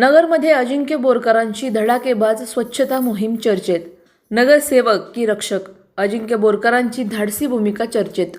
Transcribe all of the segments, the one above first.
नगरमध्ये अजिंक्य बोरकरांची धडाकेबाज स्वच्छता मोहीम चर्चेत. नगरसेवक की रक्षक अजिंक्य बोरकरांची धाडसी भूमिका चर्चेत.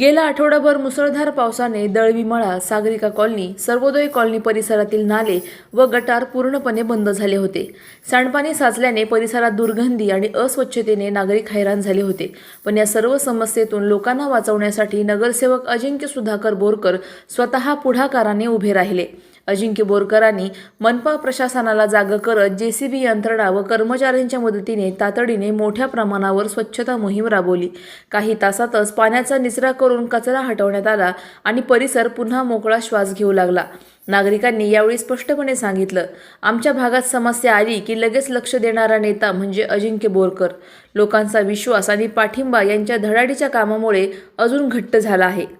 गेला आठवडाभर मुसळधार पावसाने दळवीमळा सागरिका कॉलनी सर्वोदय कॉलनी परिसरातील नाले व गटार पूर्णपणे बंद झाले होते. सांडपाणी साचल्याने परिसरात दुर्गंधी आणि अस्वच्छतेने नागरिक हैराण झाले होते. पण या सर्व समस्येतून लोकांना वाचवण्यासाठी नगरसेवक अजिंक्य सुधाकर बोरकर स्वतः पुढाकाराने उभे राहिले. अजिंक्य बोरकरांनी मनपा प्रशासनाला जाग करत जेसीबी यंत्रणा व कर्मचाऱ्यांच्या मदतीने तातडीने मोठ्या प्रमाणावर स्वच्छता मोहीम राबवली. काही तासातच पाण्याचा निचरा करून कचरा हटवण्यात आला आणि परिसर पुन्हा मोकळा श्वास घेऊ लागला. नागरिकांनी यावेळी स्पष्टपणे सांगितलं आमच्या भागात समस्या आली की लगेच लक्ष देणारा नेता म्हणजे अजिंक्य बोरकर. लोकांचा विश्वास आणि पाठिंबा यांच्या धडाडीच्या कामामुळे अजून घट्ट झाला आहे.